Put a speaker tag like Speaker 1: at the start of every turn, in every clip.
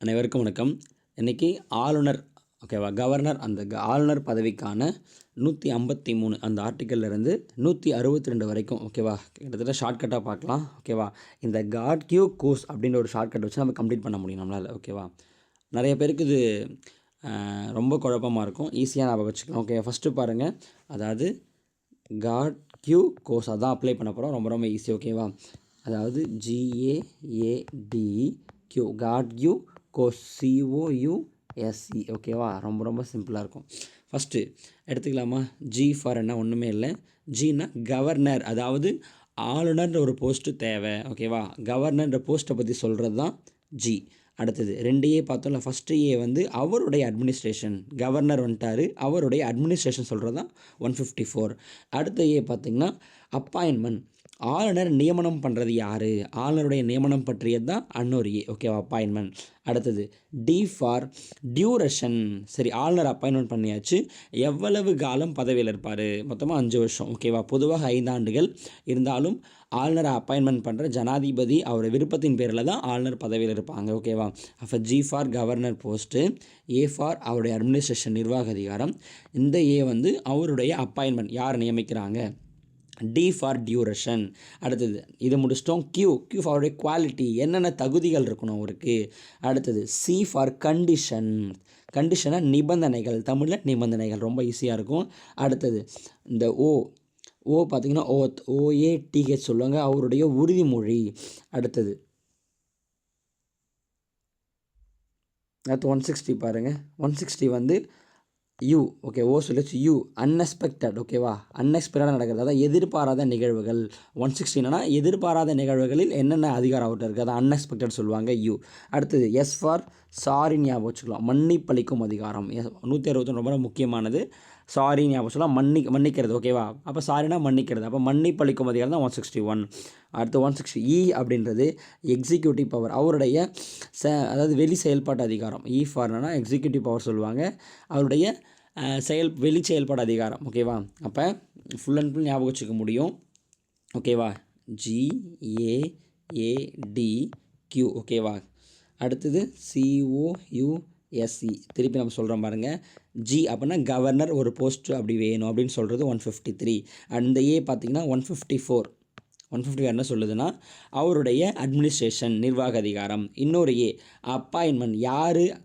Speaker 1: அனைவருக்கும் வணக்கம். இன்றைக்கி ஆளுநர் ஓகேவா கவர்னர் அந்த ஆளுநர் பதவிக்கான நூற்றி ஐம்பத்தி மூணு அந்த ஆர்டிக்கல்லேருந்து இருந்து நூற்றி அறுபத்தி ரெண்டு வரைக்கும் ஓகேவா கிட்டத்தட்ட ஷார்ட்கட்டாக பார்க்கலாம் ஓகேவா இந்த காட் கியூ கோர்ஸ் அப்படின்ற ஒரு ஷார்ட்கட் வச்சு நம்ம கம்ப்ளீட் பண்ண முடியும் நம்மளால் ஓகேவா நிறைய பேருக்கு இது ரொம்ப குழப்பமாக இருக்கும். ஈஸியாக ஞாபகம் வச்சுக்கலாம் ஓகே ஃபஸ்ட்டு பாருங்கள் அதாவது காட் கியூ கோர்ஸ் அதான் அப்ளை பண்ண போகிறோம் ரொம்ப ரொம்ப ஈஸி ஓகேவா அதாவது GAAD Q GAAD Q course ஓகேவா ரொம்ப ரொம்ப சிம்பிளாக இருக்கும். ஃபஸ்ட்டு எடுத்துக்கலாமா? ஜி ஃபார் என்ன? ஒன்றுமே இல்லை. ஜின்னா கவர்னர் அதாவது ஆளுநர்ன்ற ஒரு போஸ்ட்டு தேவை. ஓகேவா கவர்னர்ன்ற போஸ்ட்டை பற்றி சொல்கிறது தான் ஜி அடுத்தது ரெண்டு ஏ பார்த்தோம்ல ஃபஸ்ட்டு ஏ வந்து அவருடைய அட்மினிஸ்ட்ரேஷன் கவர்னர் வந்துட்டார் அவருடைய அட்மினிஸ்ட்ரேஷன் சொல்கிறது தான் ஒன் ஃபிஃப்டி ஃபோர் அடுத்த ஏ பார்த்திங்கன்னா அப்பாயின்மெண்ட் ஆளுநர் நியமனம் பண்ணுறது யார்? ஆளுநருடைய நியமனம் பற்றியது தான் அன்னொரு ஏ ஓகேவா அப்பாயின்மெண்ட் அடுத்தது டி ஃபார் டியூரேஷன் சரி ஆளுநர் அப்பாயின்மெண்ட் பண்ணியாச்சு. எவ்வளவு காலம் பதவியில் இருப்பார்? மொத்தமாக அஞ்சு வருஷம் ஓகேவா பொதுவாக ஐந்தாண்டுகள். இருந்தாலும் ஆளுநரை அப்பாயின்மெண்ட் பண்ணுற ஜனாதிபதி அவர் விருப்பத்தின் பேரில் தான் ஆளுநர் பதவியில் இருப்பாங்க ஓகேவா அப்போ G for governor post A for அவருடைய அட்மினிஸ்ட்ரேஷன் நிர்வாக அதிகாரம். இந்த ஏ வந்து அவருடைய அப்பாயின்மெண்ட் யார் நியமிக்கிறாங்க? டி ஃபார் டியூரேஷன் அடுத்தது இது முடிச்சிட்டோம். கியூ கியூ ஃபார் குவாலிட்டி என்னென்ன தகுதிகள் இருக்கணும் அவருக்கு? அடுத்தது சி ஃபார் கண்டிஷன் கண்டிஷனாக நிபந்தனைகள் தமிழில் நிபந்தனைகள் ரொம்ப ஈஸியாக இருக்கும். அடுத்தது இந்த ஓ ஓ பார்த்தீங்கன்னா ஓத் ஓஏடிஹெச் சொல்லுவாங்க. அவருடைய உறுதிமொழி. அடுத்தது அடுத்து ஒன் சிக்ஸ்டி பாருங்கள் ஒன் சிக்ஸ்டி வந்து யூ ஓகே ஓ சொல்லிச்சு யூ. அன்எக்ஸ்பெக்டட் ஓகேவா அன்எக்ஸ்பெக்டடாக நடக்கிறது. அதான் எதிர்பாராத நிகழ்வுகள். ஒன் சிக்ஸ்டீனா எதிர்பாராத நிகழ்வுகளில் என்னென்ன அதிகாரம் அவர்கிட்ட இருக்குது அதான் அன்எக்ஸ்பெக்டட் சொல்லுவாங்க யூ. அடுத்தது எஸ் ஃபார் சாரி ஞாபகம் வச்சுக்கலாம். மன்னிப்பளிக்கும் அதிகாரம். நூற்றி அறுபத்தொன்று ரொம்ப முக்கியமானது. சாரி ஞாபகம் சொல்லலாம். மன்னி மன்னிக்கிறது ஓகேவா அப்போ சாரினா மன்னிக்கிறது. அப்போ மன்னிப்பளிக்கும் அதிகாரம் தான் ஒன் சிக்ஸ்டி ஒன் அடுத்து ஒன் சிக்ஸ்டி இ அப்படின்றது எக்ஸிக்யூட்டிவ் பவர் அவருடைய ச அதாவது வெளி செயல்பாட்டு அதிகாரம். இ ஃபார்னா எக்ஸிக்யூட்டிவ் பவர் சொல்லுவாங்க. அவருடைய செயல் வெளி செயல்பாடு அதிகாரம். ஓகேவா அப்போ ஃபுல் அண்ட் ஃபுல் ஞாபகம் வச்சுக்க முடியும். ஓகேவா G A A T Q ஓகேவா அடுத்தது சிஓயூ எஸ்சி திருப்பி நம்ம சொல்கிறோம் பாருங்கள் ஜி அப்படின்னா கவர்னர் ஒரு போஸ்ட் அப்படி வேணும் அப்படின்னு சொல்கிறது ஒன் ஃபிஃப்டி த்ரீ அண்ட் அந்த ஏ பார்த்திங்கன்னா one fifty four one fifty என்ன சொல்லுதுன்னா அவருடைய அட்மினிஸ்ட்ரேஷன் நிர்வாக அதிகாரம். இன்னொரு ஏ அப்பாயின்மெண்ட் யார்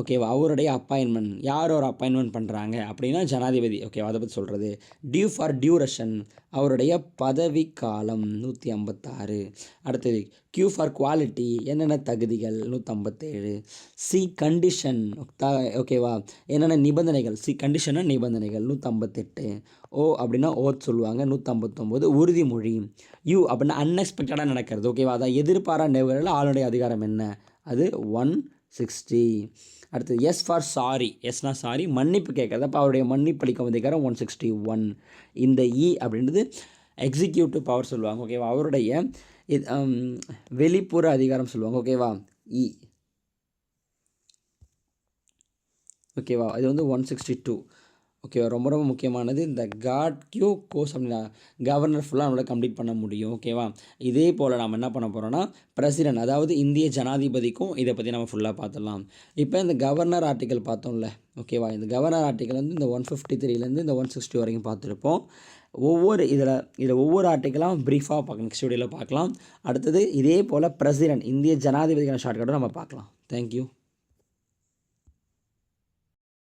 Speaker 1: ஓகேவா அவருடைய அப்பாயின்மெண்ட் யார் ஒரு அப்பாயின்மெண்ட் பண்ணுறாங்க அப்படின்னா ஜனாதிபதி. ஓகேவா அதை பற்றி சொல்கிறது டியூ ஃபார் டியூரேஷன் அவருடைய பதவி காலம் நூற்றி ஐம்பத்தாறு. அடுத்தது கியூ ஃபார் குவாலிட்டி என்னென்ன தகுதிகள்? நூற்றம்பத்தேழு சி கண்டிஷன் ஓகேவா என்னென்ன நிபந்தனைகள்? சி கண்டிஷனா நிபந்தனைகள் நூற்றம்பத்தெட்டு ஓ அப்படின்னா ஓத் சொல்லுவாங்க நூற்றம்பத்தொம்போது உறுதிமொழி. யூ அப்படின்னா அன்எக்ஸ்பெக்டடாக நடக்கிறது. ஓகேவா அதான் எதிர்பாரா நிகழ்வில் ஆளுடைய அதிகாரம் என்ன? அது ஒன் சிக்ஸ்டி அடுத்து எஸ் ஃபார் சாரி எஸ்னா சாரி மன்னிப்பு கேட்குறது. அப்போ அவருடைய மன்னிப்பு அளிக்கும் அதிகாரம் ஒன் சிக்ஸ்டி ஒன் இந்த இ அப்படின்றது எக்ஸிக்யூட்டிவ் பவர் சொல்லுவாங்க ஓகேவா அவருடைய இது um, வெளிப்புற அதிகாரம் சொல்லுவாங்க ஓகேவா இ ஓகேவா இது வந்து ஒன் சிக்ஸ்டி டூ ஓகேவா ரொம்ப ரொம்ப முக்கியமானது இந்த காட் கியூ கோர்ஸ் அப்படின்னா கவர்னர் ஃபுல்லாக நம்மளால் கம்ப்ளீட் பண்ண முடியும். ஓகேவா இதே போல் நம்ம என்ன பண்ண போகிறோம்னா பிரசிடென்ட் அதாவது இந்திய ஜனாதிபதிக்கும் இதை பற்றி நம்ம ஃபுல்லாக பார்த்துடலாம். இப்போ இந்த கவர்னர் ஆர்டிக்கல் பார்த்தோம்ல. ஓகேவா இந்த கவர்னர் ஆர்டிக்கல் வந்து இந்த ஒன் ஃபிஃப்டி த்ரீலேருந்து இந்த ஒன் சிக்ஸ்டி வரைக்கும் பார்த்துருப்போம். ஒவ்வொரு இதில் இதில் ஒவ்வொரு ஆர்டிக்கலாக ப்ரீஃபாக பார்க்க நெக்ஸ்ட் வீடியோவில் பார்க்கலாம். அடுத்தது இதே போல் பிரசிடென்ட் இந்திய ஜனாதிபதிக்கான ஷார்ட்கட்டும் நம்ம பார்க்கலாம். தேங்க்யூ